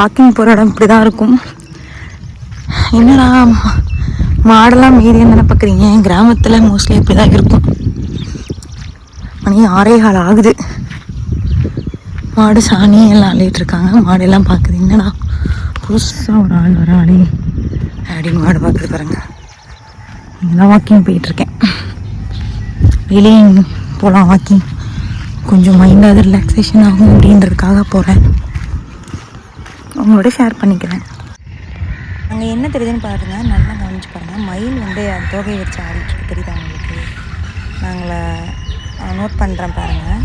Walking போகிற இடம் இப்படி தான் இருக்கும். என்னடா மாடெல்லாம் மீதியம் தானே பார்க்குறீங்க? கிராமத்தில் மோஸ்ட்லி இப்படி தான் இருக்கும். மணி ஆறே கால் ஆகுது. மாடு சாணி எல்லாம் அள்ளிட்டு இருக்காங்க. மாடெல்லாம் பார்க்குது. என்னடா புதுசாக ஒரு ஆள் வர ஆளே. அப்படின்னு மாடு பார்க்குது பாருங்க. இங்கெல்லாம் வாக்கிங் போயிட்டுருக்கேன் வெளியே போகலாம் வாக்கிங் கொஞ்சம் மைண்டாவது ரிலாக்ஸேஷன் ஆகும் அப்படின்றதுக்காக போகிறேன் உங்களோட ஷேர் பண்ணிக்கிறேன். அங்கே என்ன தெரியுதுன்னு பாருங்கள் நல்லா கவனிச்சு பாருங்கள் மயில் வந்து அந்த தோகையை வச்சு ஆடிட்டுருக்கு தெரியுதா உங்களுக்கு? நாங்களை நோட் பண்ணுறேன் பாருங்கள்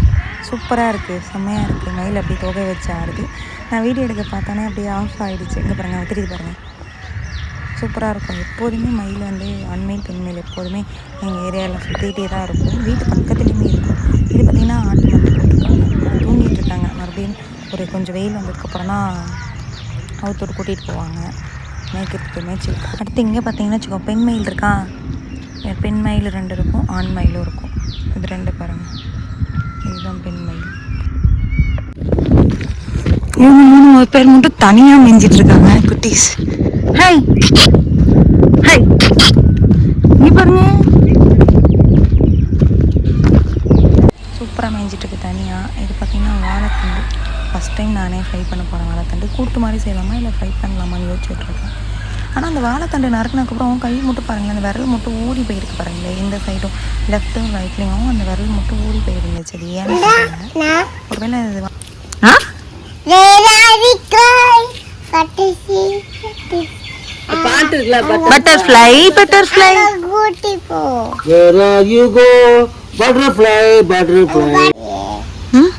சூப்பராக இருக்குது செம்மையாக இருக்குது மயில் அப்படி தோகை வச்சு ஆடுது. நான் வீடியோ எடுக்க பார்த்தோன்னே அப்படியே ஆஃப் ஆகிடுச்சு இங்கே பாருங்கள் தெரியுது பாருங்கள் சூப்பராக இருக்கும். எப்போதுமே மயில் வந்து ஆண்மையில் பெண்மையில் எப்போதுமே எங்கள் ஏரியாவில் சுற்றிக்கிட்டே தான் இருக்கும். வீட்டு பக்கத்துலேயுமே இருக்கும். இது பார்த்திங்கன்னா ஆட்டு மந்தி போட்டுருக்காங்க. தூங்கிட்டு இருக்காங்க. மறுபடியும் ஒரு கொஞ்சம் வெயில் வந்ததுக்கப்புறம் தான் அவுத்தோடு கூட்டிகிட்டு போவாங்க. மேய்க்கிறதுக்கு மேய்ச்சல். அடுத்து இங்கே பார்த்தீங்கன்னா வச்சுக்கோ பெண் மயில் இருக்கா? பெண் மயில் ரெண்டு இருக்கும் ஆண் மயிலும் இருக்கும். இது ரெண்டு பாருங்கள் இதுதான் பெண் மயில். இவங்க மூணு பேர் மட்டும் தனியாக மேய்ஞ்சிட்டு இருக்காங்க குட்டீஸ். ஹாய் ஹாய் இங்கே பாருங்க சூப்பராக மேய்ஞ்சிட்டு இருக்கு தனியாக இது பார்த்தீங்கன்னா வாழைத்தண்டு. ஃபஸ்ட் டைம் நானே ஃப்ரை பண்ண போகிறேன் வாழைத்தண்டு. கூட்டு மாதிரி செய்யலாமா இல்லை ஃப்ரை பண்ணலாமான்னு யோசிச்சுட்டு இருக்கேன் ஆனால் அந்த வாழைத்தண்டு நறுக்கினதுக்கப்புறம் கை மட்டும் பாருங்களேன். அந்த விரல் மட்டும் ஊறி போயிருக்கு பாருங்களேன். இந்த சைடும் லெஃப்ட்டும் ரைட்லேயும் அந்த விரல் மட்டும் ஊறி போயிருந்துச்சு. அது ஏன்னு. ஒருவேளை இது butterfly butterfly Where are you go? Butterfly, butterfly. ம்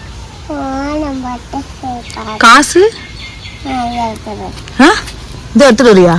காசு? ஆ இது எடுத்துட்டு வரியா?